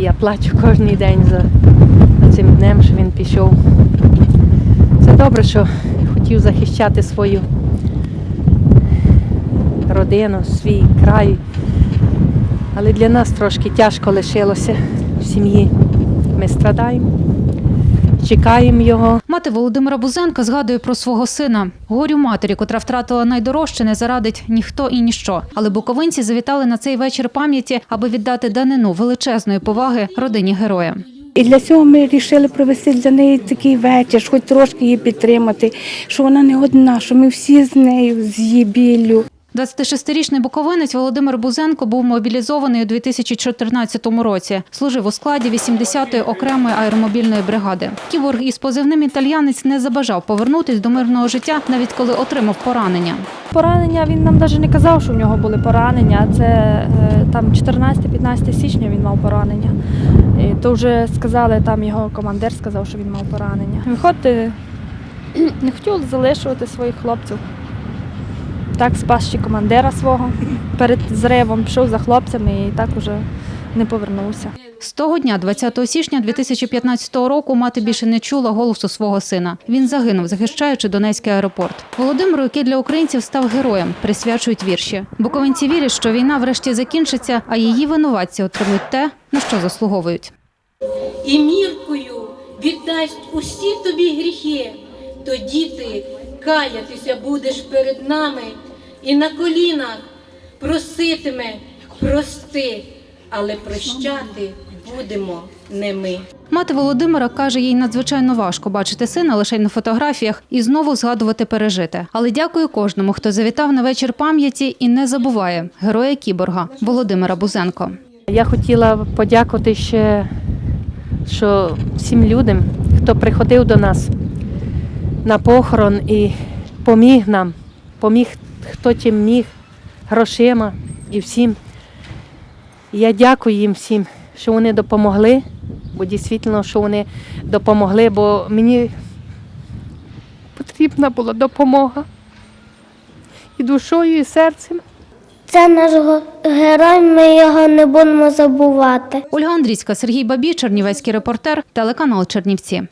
Я плачу кожен день за, за цим днем, що він пішов. Це добре, що хотів захищати свою родину, свій край. Але для нас трошки тяжко лишилося в сім'ї. Ми страдаємо, чекаємо його. Мати Володимира Бузенка згадує про свого сина. Горю матері, котра втратила найдорожче, не зарадить ніхто і ніщо. Але буковинці завітали на цей вечір пам'яті, аби віддати данину величезної поваги родині героя. І для цього ми вирішили провести для неї такий вечір, хоч трошки її підтримати, що вона не одна, що ми всі з нею, з її біллю. 26-річний буковинець Володимир Бузенко був мобілізований у 2014 році. Служив у складі 80-ї окремої аеромобільної бригади. Кіборг із позивним італьянець не забажав повернутись до мирного життя, навіть коли отримав поранення. Поранення він нам навіть не казав, що в нього були поранення. Це е, там 14-15 січня він мав поранення. І то вже сказали, там його командир сказав, що він мав поранення. Виходити не хотів залишувати своїх хлопців. Так спас ще командира свого перед зривом, пішов за хлопцями і так уже не повернувся. З того дня, 20 січня 2015 року, мати більше не чула голосу свого сина. Він загинув, захищаючи Донецький аеропорт. Володимиру, який для українців став героєм, присвячують вірші. Буковинці вірять, що війна врешті закінчиться, а її винуватці отримують те, на що заслуговують. і міркою віддасть усі тобі гріхи, тоді ти каятися будеш перед нами і на колінах проситиме прости, але прощати будемо не ми. Мати Володимира каже, їй надзвичайно важко бачити сина лише на фотографіях і знову згадувати пережите. Але дякую кожному, хто завітав на вечір пам'яті і не забуває героя кіборга Володимира Бузенко. Я хотіла подякувати ще що всім людям, хто приходив до нас на похорон і поміг нам, поміг хто чим міг, грошима і всім. Я дякую їм всім, що вони допомогли, бо дійсно, що вони допомогли, бо мені потрібна була допомога і душою, і серцем. Це наш герой, ми його не будемо забувати. Ольга Андрійська, Сергій Бабій, Чернівецький репортер, телеканал Чернівці.